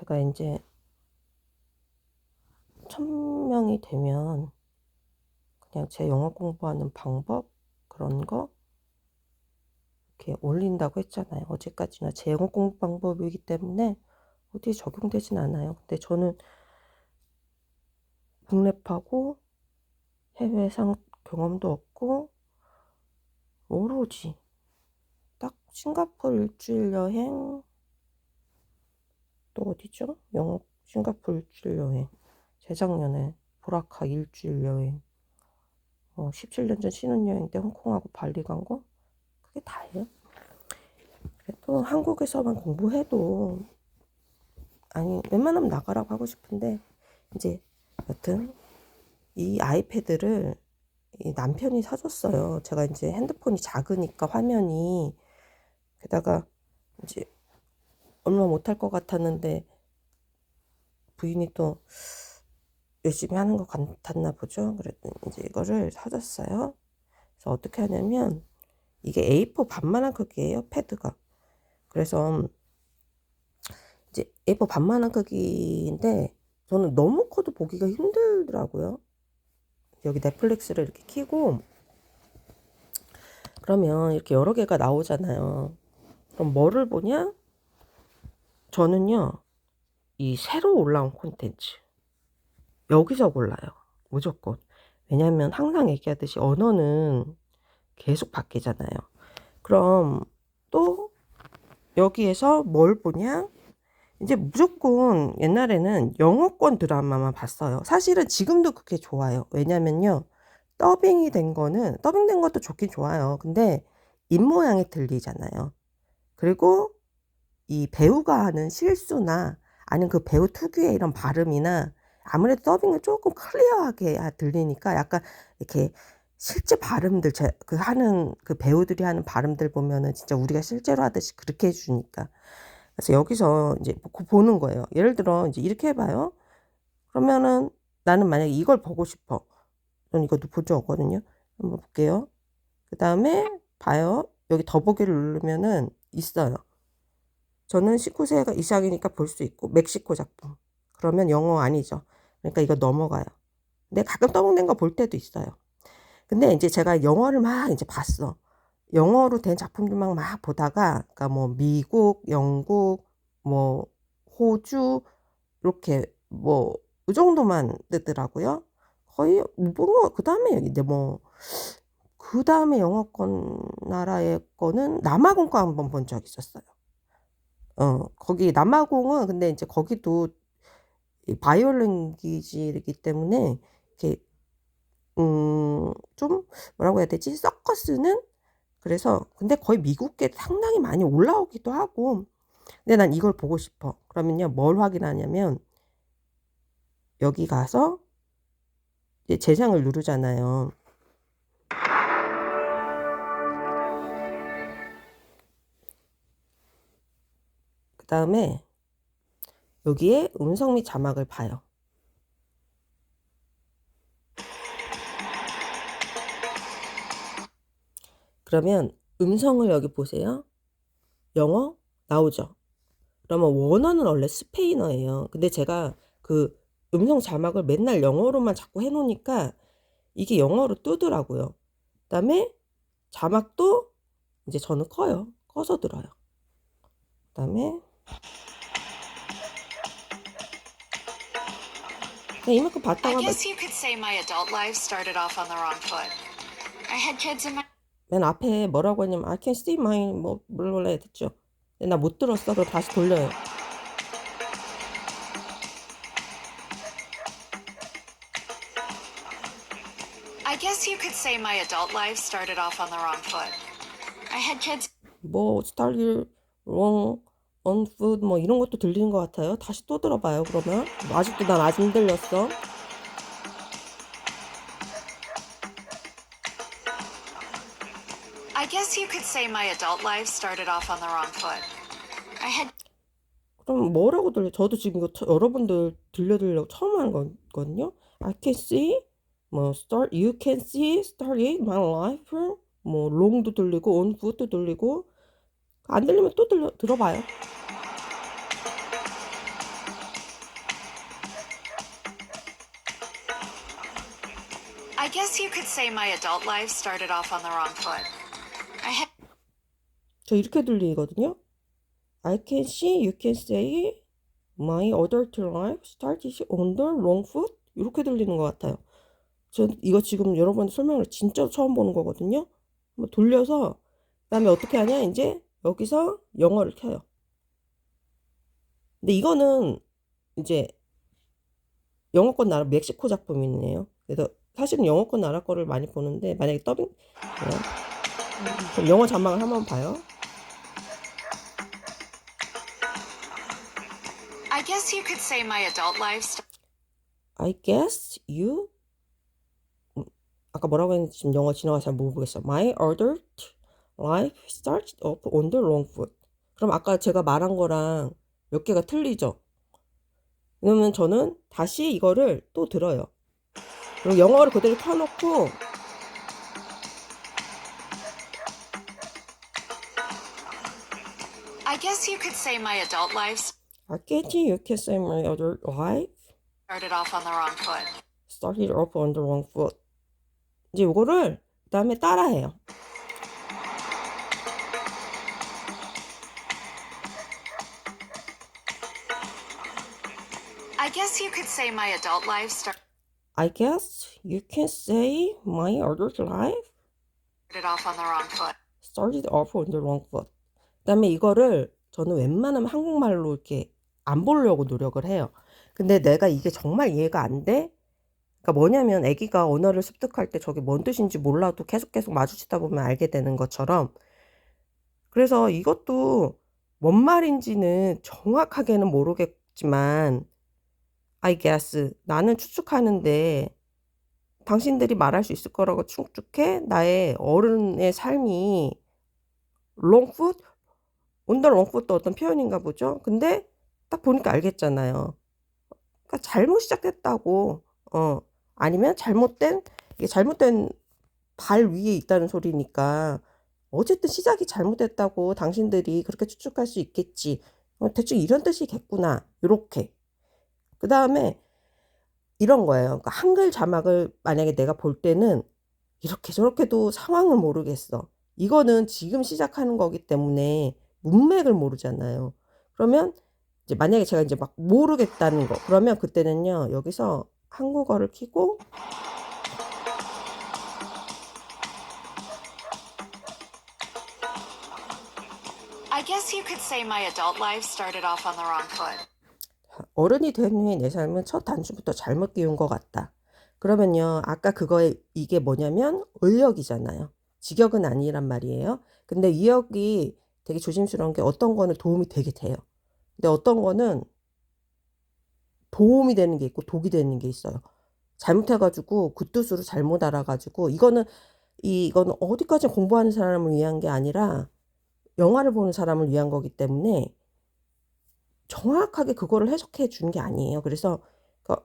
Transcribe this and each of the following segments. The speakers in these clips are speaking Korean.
제가 이제 천 명이 되면 그냥 제 영어 공부하는 방법 그런 거 이렇게 올린다고 했잖아요. 어제까지나 제 영어 공부 방법이기 때문에 어디에 적용되진 않아요. 근데 저는 국내파고 해외 상 경험도 없고 오로지 딱 싱가포르 일주일 여행 또 어디죠? 영어 싱가포르 일주일 여행 재작년에 보라카 일주일 여행 어, 17년 전 신혼여행 때 홍콩하고 발리 간 거 그게 다예요. 그래도 한국에서만 공부해도 아니 웬만하면 나가라고 하고 싶은데 이제 여튼 이 아이패드를 이 남편이 사줬어요. 제가 이제 핸드폰이 작으니까 화면이 게다가 이제 얼마 못할 것 같았는데 부인이 또 열심히 하는 것 같았나 보죠. 그랬더니 이제 이거를 사줬어요. 그래서 어떻게 하냐면 이게 A4 반만한 크기예요. 패드가. 그래서 이제 A4 반만한 크기인데 저는 너무 커도 보기가 힘들더라고요. 여기 넷플릭스를 이렇게 키고 그러면 이렇게 여러 개가 나오잖아요. 그럼 뭐를 보냐? 저는요, 이 새로 올라온 콘텐츠. 여기서 골라요. 무조건. 왜냐면 항상 얘기하듯이 언어는 계속 바뀌잖아요. 그럼 또 여기에서 뭘 보냐? 이제 무조건 옛날에는 영어권 드라마만 봤어요. 사실은 지금도 그게 좋아요. 왜냐면요. 더빙이 된 거는, 더빙된 것도 좋긴 좋아요. 근데 입모양이 들리잖아요. 그리고 이 배우가 하는 실수나 아니면 그 배우 특유의 이런 발음이나 아무래도 더빙은 조금 클리어하게 들리니까 약간 이렇게 실제 발음들 제, 그 하는 그 배우들이 하는 발음들 보면은 진짜 우리가 실제로 하듯이 그렇게 해주니까 그래서 여기서 이제 보는 거예요. 예를 들어 이제 이렇게 해봐요. 그러면은 나는 만약에 이걸 보고 싶어. 저는 이것도 보죠 없거든요. 한번 볼게요. 그 다음에 봐요. 여기 더보기를 누르면은 있어요. 저는 19세가 이상이니까 볼 수 있고 멕시코 작품. 그러면 영어 아니죠. 그러니까 이거 넘어가요. 근데 가끔 떠먹는 거 볼 때도 있어요. 근데 이제 제가 영어를 막 이제 봤어. 영어로 된 작품들만 막 보다가, 그러니까 뭐 미국, 영국, 뭐 호주 이렇게 뭐 이 정도만 뜨더라고요. 거의 뭐그 다음에 이제 뭐그 다음에 영어권 나라의 거는 남아공과 한번 본 적 있었어요. 어 거기 남아공은 근데 이제 거기도 바이올랭귀지이기 때문에 이렇게 음 좀 뭐라고 해야 되지? 서커스는 그래서 근데 거의 미국계 상당히 많이 올라오기도 하고 근데 난 이걸 보고 싶어. 그러면요 뭘 확인하냐면 여기 가서 재생을 누르잖아요. 다음에 여기에 음성 및 자막을 봐요. 그러면 음성을 여기 보세요. 영어 나오죠. 그러면 원어는 원래 스페인어예요. 근데 제가 그 음성 자막을 맨날 영어로만 자꾸 해놓으니까 이게 영어로 뜨더라고요. 그 다음에 자막도 이제 저는 커요. 커서 들어요. 그 다음에 이만큼 봤다가 I guess you could say my adult life started off on the wrong foot. I had kids in my 맨 앞에 뭐라고 하냐면 I can see my 뭐 몰라 됐죠. 나 못 들었어. 그럼 다시 돌려요. I guess you could say my adult life started off on the wrong foot. I had kids 뭐 스타일 wrong food 뭐 이런 것도 들리는 것 같아요. 다시 또 들어봐요. 그러면 뭐 아직도 난 아직 안 들렸어. I guess you could say my adult life started off on the wrong foot. I had 그럼 뭐라고 들려? 저도 지금 이거 처- 여러분들 들려드리려고 처음 하는 거거든요. I can see 뭐 start you can see starting my life 뭐 long도 들리고 on foot도 들리고 안 들리면 또 들려, 들어봐요. I guess you could say my adult life started off on the wrong foot. I had... 저 이렇게 들리거든요. I can see, you can say my adult life started on the wrong foot. 이렇게 들리는 것 같아요. 저 이거 지금 여러분 설명을 진짜 처음 보는 거거든요. 한번 돌려서 그다음에 어떻게 하냐 이제 여기서 영어를 켜요. 근데 이거는 이제 영어권 나라 멕시코 작품이네요. 그래서 사실은 영어권 나라 거를 많이 보는데 만약에 더빙 네. 그럼 영어 자막을 한번 봐요. I guess you could say my adult life st- I guess you 음, 아까 뭐라고 했는지 지금 영어 지나가서 잘 모르겠어. My adult life started off on the wrong foot. 그럼 아까 제가 말한 거랑 몇 개가 틀리죠? 왜냐면 저는 다시 이거를 또 들어요. 그리고 영어를 그대로 켜놓고 I guess you could say my adult life I get you, can say my adult life started off on the wrong foot. started off on the wrong foot. 이제 이거를 그 다음에 따라해요. I guess you could say my adult life started I guess you can say my adult life off on the wrong foot. started off on the wrong foot. 그다음에 이거를 저는 웬만하면 한국말로 이렇게 안 보려고 노력을 해요. 근데 내가 이게 정말 이해가 안 돼? 그러니까 뭐냐면 아기가 언어를 습득할 때 저게 뭔 뜻인지 몰라도 계속 계속 마주치다 보면 알게 되는 것처럼 그래서 이것도 뭔 말인지는 정확하게는 모르겠지만 I guess 나는 추측하는데 당신들이 말할 수 있을 거라고 추측해 나의 어른의 삶이 롱풋 온더 롱풋도 어떤 표현인가 보죠. 근데 딱 보니까 알겠잖아요. 그러니까 잘못 시작됐다고 어 아니면 잘못된 이게 잘못된 발 위에 있다는 소리니까 어쨌든 시작이 잘못됐다고 당신들이 그렇게 추측할 수 있겠지. 어, 대충 이런 뜻이겠구나. 요렇게. 그 다음에 이런 거예요. 그러니까 한글 자막을 만약에 내가 볼 때는 이렇게 저렇게도 상황을 모르겠어. 이거는 지금 시작하는 거기 때문에 문맥을 모르잖아요. 그러면 이제 만약에 제가 이제 막 모르겠다는 거. 그러면 그때는요. 여기서 한국어를 키고. 어른이 된 후에 내 삶은 첫 단추부터 잘못 끼운 것 같다. 그러면요, 아까 그거에 이게 뭐냐면 의역이잖아요. 직역은 아니란 말이에요. 근데 의역이 되게 조심스러운 게 어떤 거는 도움이 되게 돼요. 근데 어떤 거는 도움이 되는 게 있고 독이 되는 게 있어요. 잘못해가지고 그 뜻으로 잘못 알아가지고 이거는 이거는 어디까지 공부하는 사람을 위한 게 아니라 영화를 보는 사람을 위한 거기 때문에 정확하게 그거를 해석해 주는 게 아니에요. 그래서 그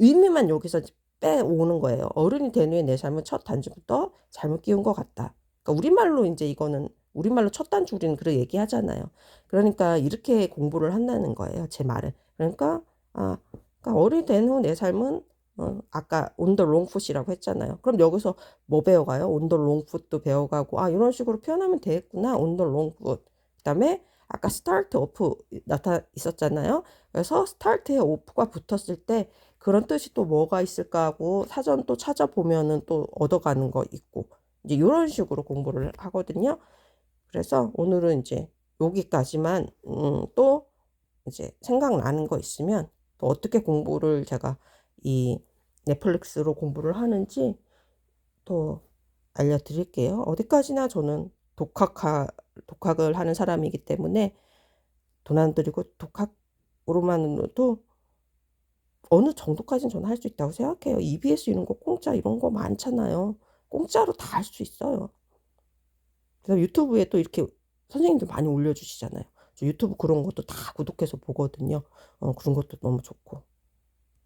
의미만 여기서 빼오는 거예요. 어른이 된 후에 내 삶은 첫 단추부터 잘못 끼운 것 같다. 그러니까 우리말로 이제 이거는 우리말로 첫 단추 우리는 그렇게 얘기하잖아요. 그러니까 이렇게 공부를 한다는 거예요. 제 말은. 그러니까 아, 그러니까 어른이 된 후 내 삶은 어, 아까 온더 롱풋이라고 했잖아요. 그럼 여기서 뭐 배워가요? 온더 롱풋도 배워가고 아 이런 식으로 표현하면 되겠구나. 온더 롱풋. 그다음에 아까 스타트 오프 나타 있었잖아요. 그래서 스타트에 오프가 붙었을 때 그런 뜻이 또 뭐가 있을까 하고 사전 또 찾아보면은 또 얻어가는 거 있고 이제 이런 식으로 공부를 하거든요. 그래서 오늘은 이제 여기까지만 음, 또 이제 생각나는 거 있으면 또 어떻게 공부를 제가 이 넷플릭스로 공부를 하는지 또 알려드릴게요. 어디까지나 저는 독학하, 독학을 하는 사람이기 때문에 돈 안 들이고 독학으로만으로도 어느 정도까지는 저는 할 수 있다고 생각해요. EBS 이런 거 공짜 이런 거 많잖아요. 공짜로 다 할 수 있어요. 그래서 유튜브에 또 이렇게 선생님들 많이 올려주시잖아요. 저 유튜브 그런 것도 다 구독해서 보거든요. 어, 그런 것도 너무 좋고.